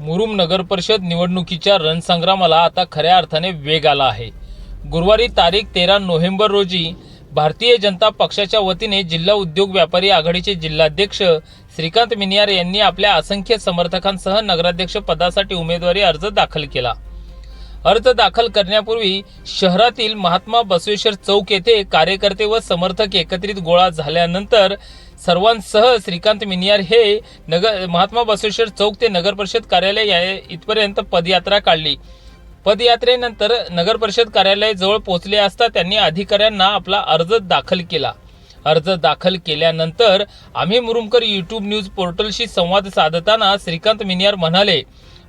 मुरुम नगर परिषद निवडणुकीच्या रणसंग्रामाला आता खऱ्या अर्थाने वेग आला आहे. गुरुवारी तारीख तेरा नोव्हेंबर रोजी भारतीय जनता पक्षाच्या वतीने जिल्हा उद्योग व्यापारी आघाडीचे जिल्हाध्यक्ष श्रीकांत मिनियार यांनी आपल्या असंख्य समर्थकांसह नगराध्यक्ष पदासाठी उमेदवारी अर्ज दाखल केला. अर्ज दाखल करण्यापूर्वी शहरातील महात्मा बसवेश्वर चौक येथे कार्यकर्ते व समर्थक एकत्रित गोळा झाल्यानंतर सर्वांसह श्रीकांत मिनियार हे नगर महात्मा बसवेश्वर चौक ते नगर परिषद कार्यालय या इथपर्यंत पदयात्रा काढली. पदयात्रेनंतर नगर परिषद कार्यालयाजवळ पोहोचले असता त्यांनी अधिकाऱ्यांना आपला अर्ज दाखल केला. अर्ज दाखल केल्यानंतर आम्ही मुरुमकर यूट्यूब न्यूज पोर्टलशी संवाद साधताना श्रीकांत मिनियार म्हणाले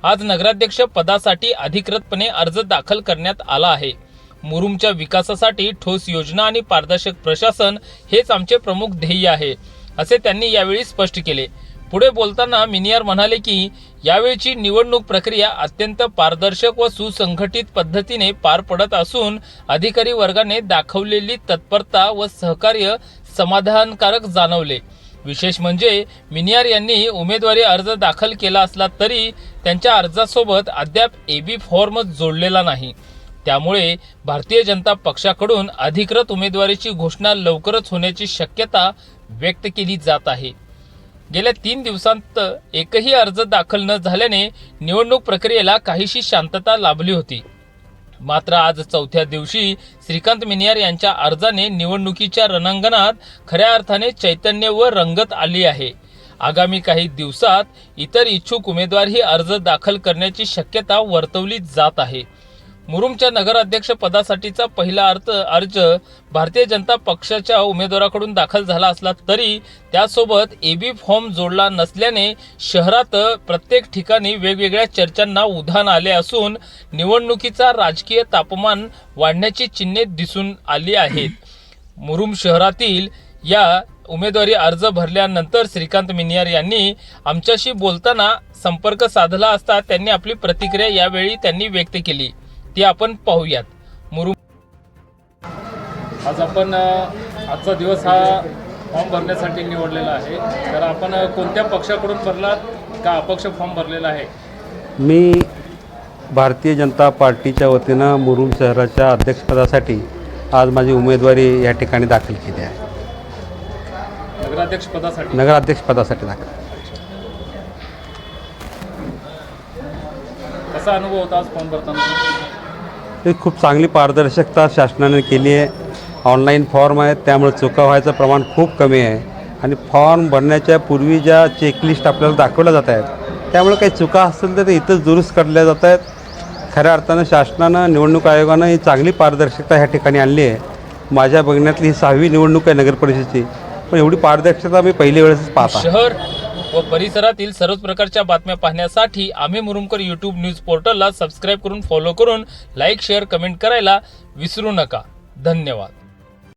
आज नगराध्यक्ष पदासाठी अधिकृतपणे अर्ज दाखल करण्यात आला आहे. मुरुमच्या विकासासाठी ठोस योजना आणि पारदर्शक प्रशासन हेच आमचे प्रमुख ध्येय आहे असे त्यांनी यावेळी स्पष्ट केले. पुढे बोलताना मिनियार म्हणाले की यावेळची निवडणूक प्रक्रिया अत्यंत पारदर्शक व सुसंघटित पद्धतीने पार पडत असून अधिकारी वर्गाने दाखवलेली तत्परता व सहकार्य समाधानकारक जाणवले. विशेष म्हणजे मिनियार यांनी उमेदवारी अर्ज दाखल केला असला तरी त्यांच्या अर्जासोबत अद्याप ए बी फॉर्म जोडलेला नाही. त्यामुळे भारतीय जनता पक्षाकडून अधिकृत उमेदवारीची घोषणा लवकरच होण्याची शक्यता व्यक्त केली जात आहे. गेल्या तीन दिवसांत एकही अर्ज दाखल न झाल्याने निवडणूक प्रक्रियेला काहीशी शांतता लाभली होती. मात्र आज चौथ्या दिवशी श्रीकांत मिनियार यांच्या अर्जाने निवडणुकीच्या रणांगणात खऱ्या अर्थाने चैतन्य व रंगत आली आहे. आगामी काही दिवसात इतर इच्छुक उमेदवारही अर्ज दाखल करण्याची शक्यता वर्तवली जात आहे. मुरुमच्या नगराध्यक्ष पदासाठीचा पहिला अर्ज अर्ज भारतीय जनता पक्षाच्या उमेदवाराकडून दाखल झाला असला तरी त्यासोबत एबी फॉर्म जोडला नसल्याने शहरात प्रत्येक ठिकाणी वेगवेगळ्या चर्चांना उधाण आले असून निवडणुकीचा राजकीय तापमान वाढण्याची चिन्हे दिसून आली आहेत. मुरुम शहरातील या उमेदवारी अर्ज भरल्यानंतर श्रीकांत मिनियार यांनी आमच्याशी बोलताना संपर्क साधला असता त्यांनी आपली प्रतिक्रिया यावेळी त्यांनी व्यक्त केली. ती आपण पाहूयात. मुरुम आज आपण आजचा दिवस हा फॉर्म भरण्यासाठी निवडलेला आहे. तर आपण कोणत्या पक्षाकडून भरलात का अपक्ष फॉर्म भरलेला आहे? मी भारतीय जनता पार्टीच्या वतीनं मुरुम शहराच्या अध्यक्षपदासाठी आज माझी उमेदवारी या ठिकाणी दाखल केली आहे. नगराध्यक्ष पदासाठी नगराध्यक्षपदासाठी दाखल. कसा अनुभव होता आज फॉर्म भरताना? ही खूप चांगली पारदर्शकता शासनाने केली आहे. ऑनलाईन फॉर्म आहेत त्यामुळे चुका व्हायचं प्रमाण खूप कमी आहे. आणि फॉर्म भरण्याच्या पूर्वी ज्या चेकलिस्ट आपल्याला दाखवल्या जात आहेत त्यामुळे काही चुका असतील तर ते इथंच दुरुस्त करल्या जात आहेत. खऱ्या अर्थानं शासनानं निवडणूक आयोगानं ही चांगली पारदर्शकता ह्या ठिकाणी आणली आहे. माझ्या बघण्यातली ही सहावी निवडणूक आहे नगर परिषदेची पण एवढी पारदर्शकता मी पहिली वेळेसच पाहतो. शहर व परिसरातील सर्वच प्रकारच्या बातम्या पाहण्यासाठी आम्ही मुरुमकर यूट्यूब न्यूज पोर्टलला सबस्क्राईब करून फॉलो करून लाईक शेअर कमेंट करायला विसरू नका. धन्यवाद.